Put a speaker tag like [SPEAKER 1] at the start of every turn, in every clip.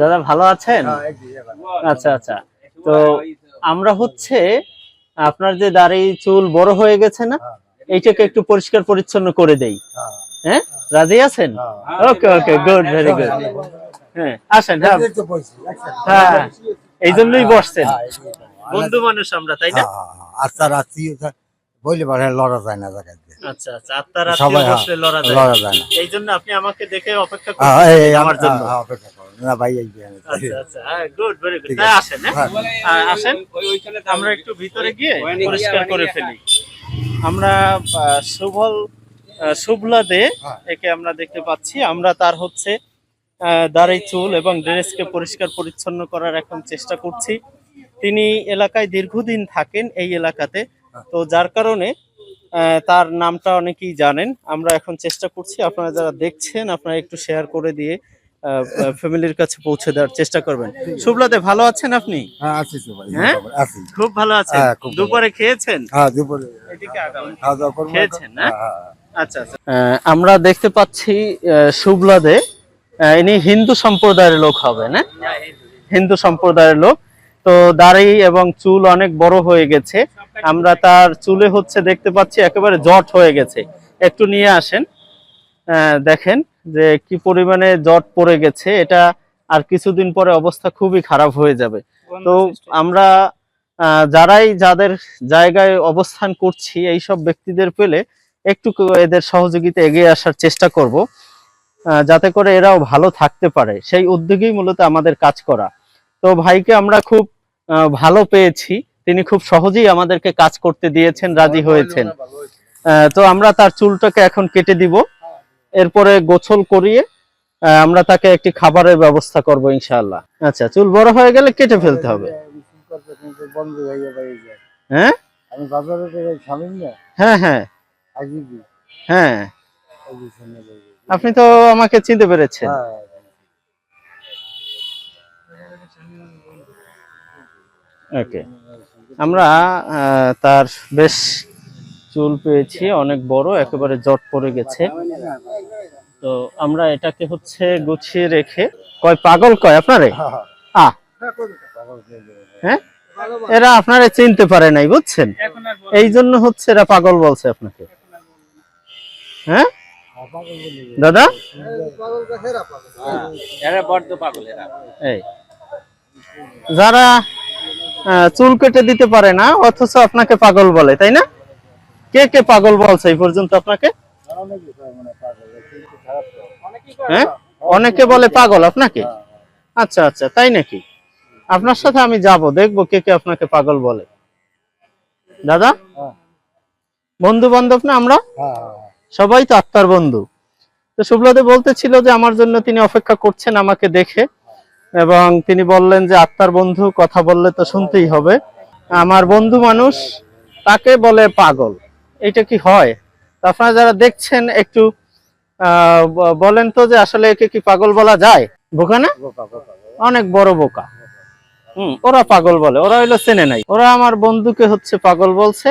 [SPEAKER 1] দাদা ভালো আছেন? আচ্ছা আচ্ছা। তো আমরা হচ্ছে আপনার যে দাড়ি চুল বড় হয়ে গেছে না এইটাকে একটু পরিষ্কার পরিচ্ছন্ন করে দেই। হ্যাঁ। রাজি আছেন? Okay okay good very good হ্যাঁ আসেন হ্যাঁ। হ্যাঁ এই জন্যই বসছেন। বন্ধু মানুষ আমরা তাই না?
[SPEAKER 2] আচ্ছা রাত্রি বইলে পারে লড়া যায় না জায়গায়
[SPEAKER 1] আচ্ছা আচ্ছা
[SPEAKER 2] হ্যাঁ,
[SPEAKER 1] বসলে লড়া যায়
[SPEAKER 2] না।
[SPEAKER 1] এই জন্য আপনি আমাকে দেখে অপেক্ষা
[SPEAKER 2] হ্যাঁ,
[SPEAKER 1] করছেন আমার জন্য।
[SPEAKER 2] হ্যাঁ, অপেক্ষা। না ভাই এই
[SPEAKER 1] আচ্ছা আচ্ছা গুড ভেরি গুড তাই আসেন হ্যাঁ।
[SPEAKER 2] হ্যাঁ।
[SPEAKER 1] আহ, আসেন। আমরা একটু ভিতরে গিয়ে পরিষ্কার করে ফেলি। আমরা আহ, সুবল আহ, শুভলা দে
[SPEAKER 2] হ্যাঁ।
[SPEAKER 1] একে আমরা দেখতে পাচ্ছি। আমরা তার হচ্ছে আহ, দাড়ি চুল এবং ড্রেসকে পরিষ্কার পরিচ্ছন্ন করার এখন চেষ্টা করছি। তিনি এলাকায় দীর্ঘদিন থাকেন এই এলাকাতে। তো যার কারণে আহ, তার নামটা অনেকেই জানেন। আমরা এখন চেষ্টা করছি আপনারা যারা দেখছেন আপনারা একটু শেয়ার করে দিয়ে ফ্যামিলির কাছে পৌঁছে দেওয়ার চেষ্টা করবেন। শুভলাদে ভালো আছেন আপনি?
[SPEAKER 2] হ্যাঁ
[SPEAKER 1] হ্যাঁ? খুব ভালো আছেন।
[SPEAKER 2] হ্যাঁ।
[SPEAKER 1] দুপুরে খেয়েছেন? খেয়েছেন। আচ্ছা আচ্ছা। আমরা দেখতে পাচ্ছি শুভলাদে ইনি হিন্দু সম্প্রদায়ের লোক হবে না? হিন্দু সম্প্রদায়ের লোক। তো দাড়ি এবং চুল অনেক বড় হয়ে গেছে। আমরা তার চুলে হচ্ছে দেখতে পাচ্ছি একেবারে জট হয়ে গেছে। একটু নিয়ে আসেন। আহ, দেখেন। যে কি পরিমাণে জট পড়ে গেছে এটা আর কিছুদিন পরে অবস্থা খুবই খারাপ হয়ে যাবে। তো আমরা যারাই যাদের জায়গায় অবস্থান করছি এই সব ব্যক্তিদের পেলে একটু এদের সহযোগিতা এগিয়ে আসার চেষ্টা করব আহ, যাতে করে এরাও ভালো থাকতে পারে। সেই উদ্যোগেই মূলত আমাদের কাজ করা। তো ভাইকে আমরা খুব ভালো পেয়েছি। তিনি খুব সহজেই আমাদেরকে কাজ করতে দিয়েছেন রাজি হয়েছেন। আহ, তো আমরা তার চুলটাকে এখন কেটে দিব। এরপরে গোছল করিয়ে আমরা তাকে একটি খাবারের ব্যবস্থা করব ইনশাআল্লাহ। আচ্ছা চুল বড় হয়ে গেলে কেটে ফেলতে হবে।
[SPEAKER 2] হয়ে।
[SPEAKER 1] হ্যাঁ
[SPEAKER 2] আমি বাজারে না?
[SPEAKER 1] হ্যাঁ হ্যাঁ। হ্যাঁ। আপনি তো আমাকে চিনতে পেরেছেন।
[SPEAKER 2] হ্যাঁ।
[SPEAKER 1] ওকে। আমরা তার বেশ চুল পেয়েছি অনেক বড় একেবারে জট পড়ে গেছে। তো আমরা এটাকে হচ্ছে গুছিয়ে রেখে কয় পাগল কয় আপনারে? আ হ্যাঁ। এরা আপনারে চিনতে পারে নাই বুঝছেন? এই জন্য হচ্ছে এরা পাগল বলছে আপনাকে। হ্যাঁ? দাদা? এই। যারা চুল কেটে দিতে পারে না অথচ আপনাকে পাগল বলে তাই না? কে কে পাগল বলছে এই পর্যন্ত আপনাকে? হ্যাঁ? অনেকে বলে পাগল আপনাকে? আচ্ছা আচ্ছা তাই নাকি? আপনার সাথে আমি যাব, দেখব কে কে আপনাকে পাগল বলে। দাদা। বন্ধু বান্ধব না আমরা? সবাই তো আত্মার বন্ধু। তো শুভ্রদে বলতেছিল যে আমার জন্য তিনি অপেক্ষা করছেন আমাকে দেখে। এবং তিনি বললেন যে আত্মার বন্ধু, কথা বললে তো শুনতেই হবে। আমার বন্ধু মানুষ, তাকে বলে পাগল। এটা কি হয়? আপনারা যারা দেখছেন একটু বলেন তো যে আসলে একে কি পাগল বলা যায়? বোকা না? অনেক বড় বোকা। হুম, ওরা পাগল বলে, ওরা হইল চেনে নাই। ওরা আমার বন্ধুকে হচ্ছে পাগল বলছে।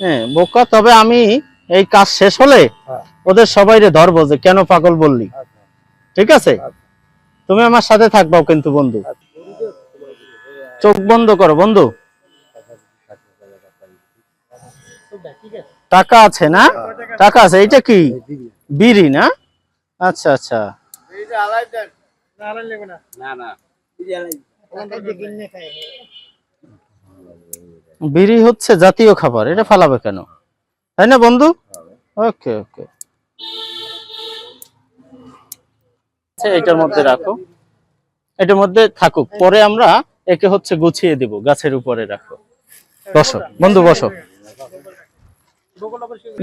[SPEAKER 1] হ্যাঁ বোকা, তবে আমি এই কাজ শেষ হলে। ওদের সবাইরে ধরবো যে কেন পাগল বললি। ঠিক আছে? তুমি আমার সাথে থাকবাও কিন্তু বন্ধু। চোখ বন্ধ করো, বন্ধু। টাকা আছে না? টাকা আছে। এটা কি? বিড়ি। না? আচ্ছা আচ্ছা। বিড়ি হচ্ছে জাতীয় খাবার এটা ফালাবে কেন? তাই না বন্ধু? ওকে ওকে। আচ্ছা এটার মধ্যে রাখো। এটার মধ্যে থাকুক। পরে আমরা একে হচ্ছে গুছিয়ে দিব গাছের উপরে রাখো। বসো বন্ধু বসো।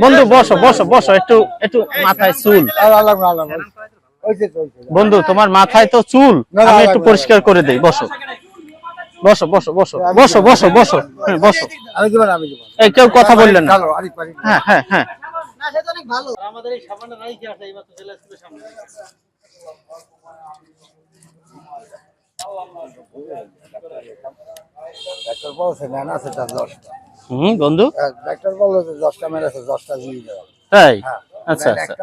[SPEAKER 1] বন্ধু, বসো বসো বসো, একটু একটু মাথায় চুল। বন্ধু, তোমার মাথায় তো চুল, আমি একটু পরিষ্কার করে দেই, বসো। বসো বসো বসো বসো বসো বসো হ্যাঁ বসো। এই, কেউ কথা বললেন না। হ্যাঁ হ্যাঁ হ্যাঁ।
[SPEAKER 2] ডাক্তার বলছে, না না, সেটা দশটা।
[SPEAKER 1] হুম বন্ধু?
[SPEAKER 2] ডাক্তার বলল যে দশটা মেরেছে দশটা দিয়ে দেওয়া
[SPEAKER 1] তাই?
[SPEAKER 2] হ্যাঁ
[SPEAKER 1] আচ্ছা আচ্ছা।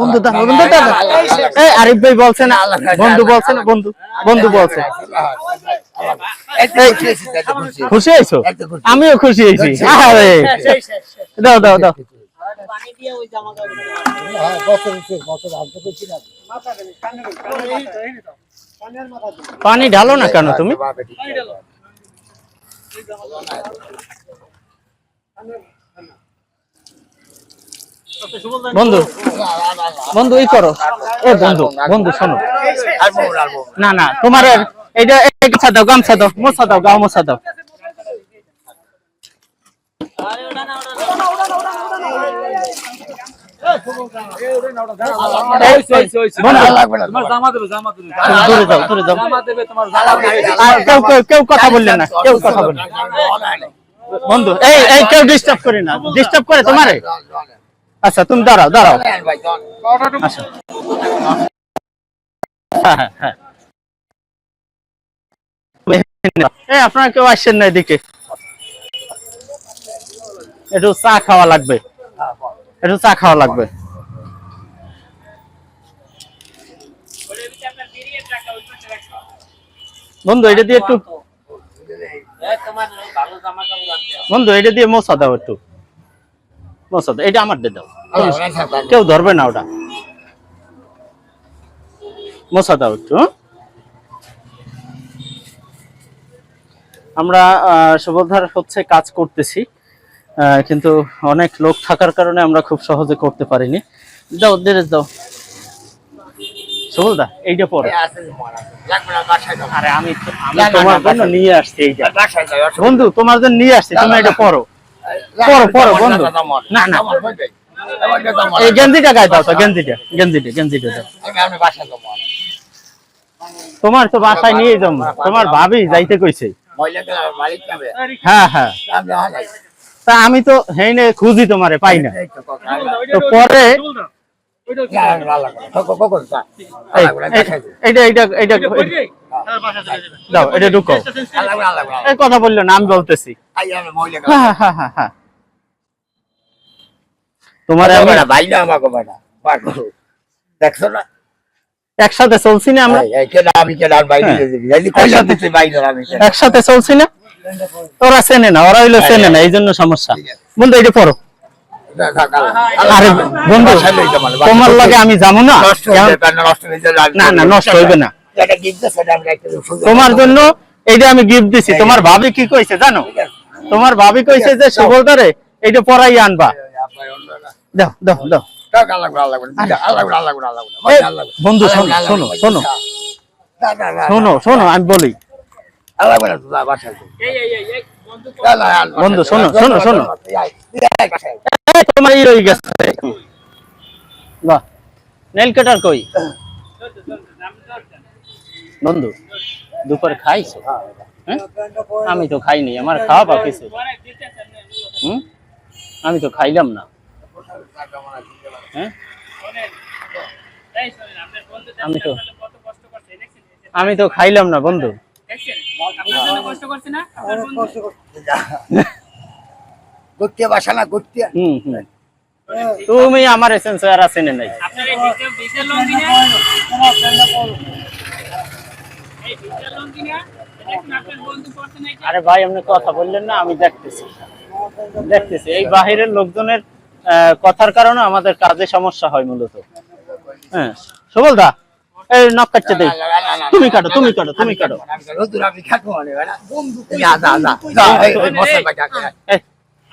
[SPEAKER 2] বন্ধু
[SPEAKER 1] বন্ধু বন্ধু দাঁড়াও। এই আরিফ ভাই বলছেন বন্ধু বলছেন বন্ধু বন্ধু বলছে। খুশি হয়েছো? আমিও খুশি হয়েছি। আরে। দাও দাও দাও। পানি ঢালো না কেন তুমি? বন্ধু বন্ধু এই করো। এ বন্ধু বন্ধু, শোনো। না না, তোমার আর- এইটা এই গামছা দাও গামছা দাও, মোছা দাও, গাও দাও। বন্ধু
[SPEAKER 3] তোমার জামা দেবে জামা দেবে
[SPEAKER 1] কেউ কথা বললেন না কেউ বন্ধু এই এই কেউ ডিস্টার্ব করি না ডিস্টার্ব করে তোমারে আচ্ছা তুমি দাঁড়াও দাঁড়াও আচ্ছা হ্যাঁ। আপনারা কেউ আসছেন না এদিকে একটু চা খাওয়া লাগবে একটু চা খাওয়া লাগবে। বন্ধু, এটা দিয়ে একটু বন্ধু, এটা দিয়ে মোছা দাও একটু। মোছা দাও, এটা আমার দাও। কেউ ধরবে না ওটা। মোছা দাও একটু হ্যাঁ? আমরা সুবোধার হচ্ছে কাজ করতেছি। কিন্তু অনেক লোক থাকার কারণে আমরা খুব সহজে করতে পারিনি। দাও দাও। সুবোধা এইটা পরে। আরে আমি আমি তোমার জন্য নিয়ে আসছি এইটা। বন্ধু তোমার জন্য নিয়ে আসছি তুমি এটা পরো। পরো পরো বন্ধু। না না। এই গেঞ্জিটা গায়ে দাও তো গেঞ্জিটা গেঞ্জিটা গেঞ্জিটা দাও। তোমার তো বাসায় নিয়ে যাব। তোমার ভাবি যাইতে কইছে। হ্যাঁ হ্যাঁ। তা আমি তো হেইনে খুঁজি তোমারে পাই না। তো পরে কথা বলল না আমি বলতেছি। তোমার আমি
[SPEAKER 2] দেখছ না?
[SPEAKER 1] একসাথে চলছি না আমরা? হ্যাঁ। একসাথে চলছি না? ওরা চেনে না ওরা হইল চেনে না এই জন্য সমস্যা। বন্ধু এটা পড়ো আরে বন্ধু তোমার লগে আমি যাব না। না না নষ্ট হইবে না। তোমার জন্য এইটা আমি গিফট দিছি। তোমার ভাবি কি কইছে জানো? তোমার ভাবি কইছে যে সুবলদারে এইটা পরাই আনবা। দাও দাও দাও। বন্ধু শোনো, শোনো, শোনো শোনো আমি বলি। বন্ধু, শোনো, শোনো, শোনো। তোমার ই রয়ে গেছে। বাহ নেল কাটার কই? বন্ধু দুপুরে খাইছো? হ্যাঁ? আমি তো খাইনি আমার খাওয়া বা কিছু হুম? আমি তো খাইলাম না। হ্যাঁ? আমি তো আমি তো খাইলাম না বন্ধু। তুমি আমার এসেন্স আর চেনে নাই। আরে ভাই আপনি কথা বললেন না আমি দেখতেছি। দেখতেছি এই বাহিরের লোকজনের আহ, কথার কারণে আমাদের কাজে সমস্যা হয় মূলত। হ্যাঁ সুবল দা এই নখ কাটতে দেই তুমি কাটো তুমি কাটো তুমি কাটো
[SPEAKER 2] মানে,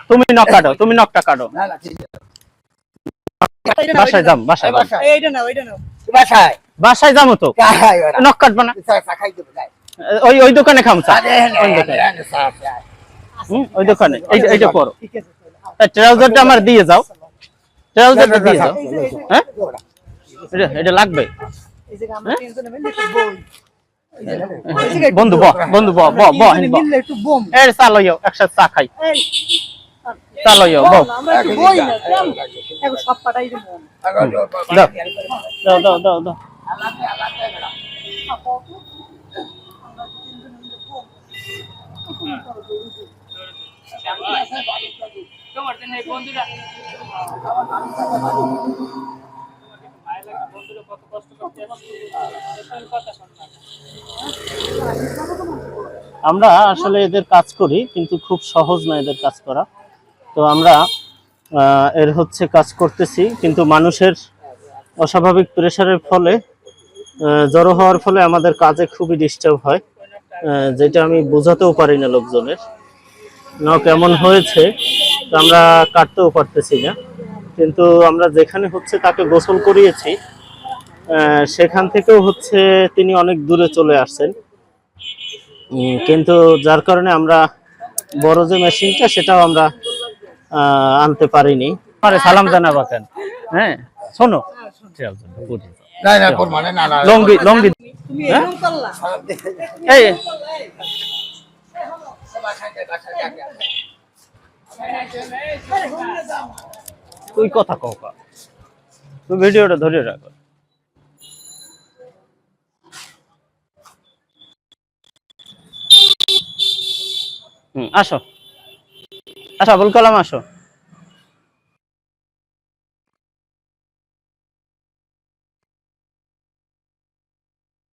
[SPEAKER 1] তুমি নখ কাটো তুমি নখটা কাটো
[SPEAKER 2] না, না, ঠিক আছে।
[SPEAKER 1] বাসায় যাম বাসায়
[SPEAKER 2] বাসায়।
[SPEAKER 4] এইটা নাও এইটা নাও
[SPEAKER 2] বাসায়।
[SPEAKER 1] বাসায় যাব তো নখ কাটবা না। ওই ওই দোকানে খাম চা
[SPEAKER 2] হ্যাঁ,
[SPEAKER 1] ওই
[SPEAKER 2] হ্যাঁ,
[SPEAKER 1] দোকানে
[SPEAKER 2] হ্যাঁ,
[SPEAKER 1] এইটা ট্রাউজারটা আমার দিয়ে যাও ট্রাউজারটা দিয়ে যাও হ্যাঁ এটা এটা লাগবে
[SPEAKER 4] এই যে আমরা তিনজনে মিলে একটু বই
[SPEAKER 1] বন্ধু ব বন্ধু ব ব ব
[SPEAKER 4] একটু বোম।
[SPEAKER 1] এর চালো ইয়ো একসাথে চা খাই। চালো ইয়ো ব
[SPEAKER 4] বল, আমরা একটু বই না কেমন? এখন সব পাটাই দেবো
[SPEAKER 1] দাও। দাও দাও দাও দাও। আমরা আসলে এদের কাজ করি, কিন্তু খুব সহজ না এদের কাজ করা। তো আমরা এর হচ্ছে কাজ করতেছি, কিন্তু মানুষের অস্বাভাবিক প্রেশারের ফলে জড়ো হওয়ার ফলে আমাদের কাজে খুবই ডিস্টার্ব হয় যেটা আমি বোঝাতেও পারি না লোকজনের। না, কেমন হয়েছে আমরা কাটতেও পারতেছি না। কিন্তু আমরা যেখানে হচ্ছে তাকে গোসল করিয়েছি সেখান থেকেও হচ্ছে তিনি অনেক দূরে চলে আসছেন। কিন্তু যার কারণে আমরা বড় যে মেশিনটা সেটাও আমরা আনতে পারিনি। আরে সালাম জানাবাকেন। হ্যাঁ শোনো।
[SPEAKER 2] না না করব না না না।
[SPEAKER 1] লঙ্গি এই তুই কথা কও কা। তুই ভিডিওটা ধরে রাখো। হুম আসো। আসো আবুল কালাম আসো।